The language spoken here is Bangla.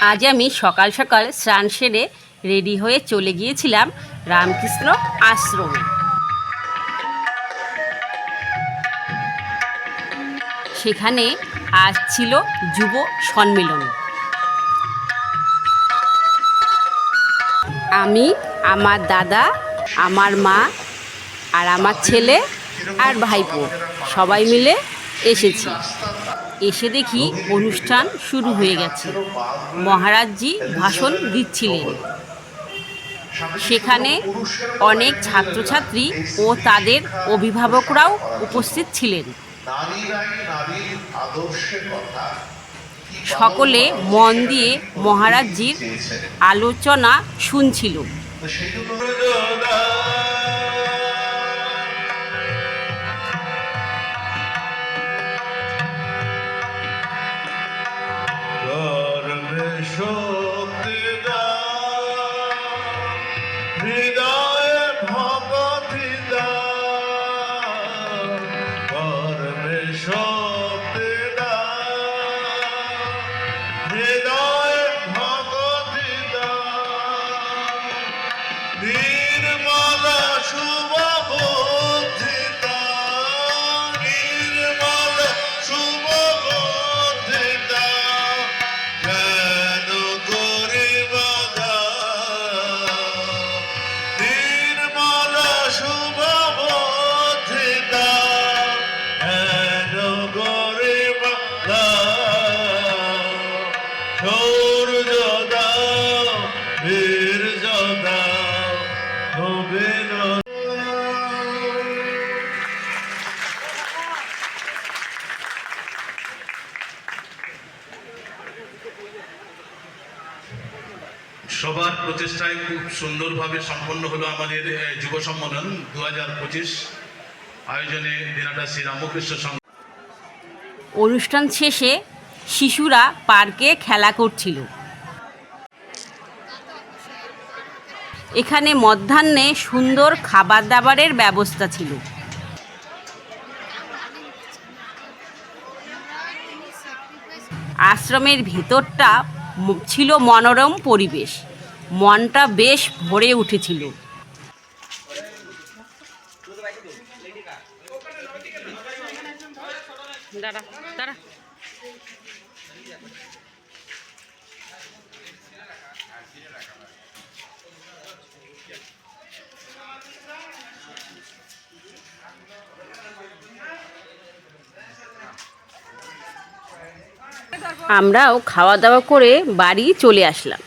আজ আমি সকাল সকাল স্নান সেরে রেডি হয়ে চলে গিয়েছিলাম রামকৃষ্ণ আশ্রমে। সেখানে আজ ছিল যুব সম্মেলন। আমি, আমার দাদা, আমার মা, আর আমার ছেলে আর ভাইপো সবাই মিলে এসেছি। এসে দেখি অনুষ্ঠান শুরু হয়ে গেছে। মহারাজজি ভাষণ দিচ্ছিলেন। সেখানে অনেক ছাত্রছাত্রী ও তাদের অভিভাবকরাও উপস্থিত ছিলেন। সকলে মন দিয়ে মহারাজজির আলোচনা শুনছিল। শক্তি দাও, সবার প্রচেষ্টায় খুব সুন্দরভাবে সম্পন্ন হলো আমাদের যুব সম্মেলন দু হাজার পঁচিশ আয়োজনে দিনাটা শ্রী রামকৃষ্ণ সংঘ অনুষ্ঠান শেষে শিশুরা পার্কে খেলা করছিল। এখানে মধ্যাহ্নে সুন্দর খাবার দাবারের ব্যবস্থা ছিল। আশ্রমের ভেতরটা ছিল মনোরম পরিবেশ। মনটা বেশ ভরে উঠেছিল। দাঁড়া দাঁড়া। আমরাও খাওয়া দাওয়া করে বাড়ি চলে আসলাম।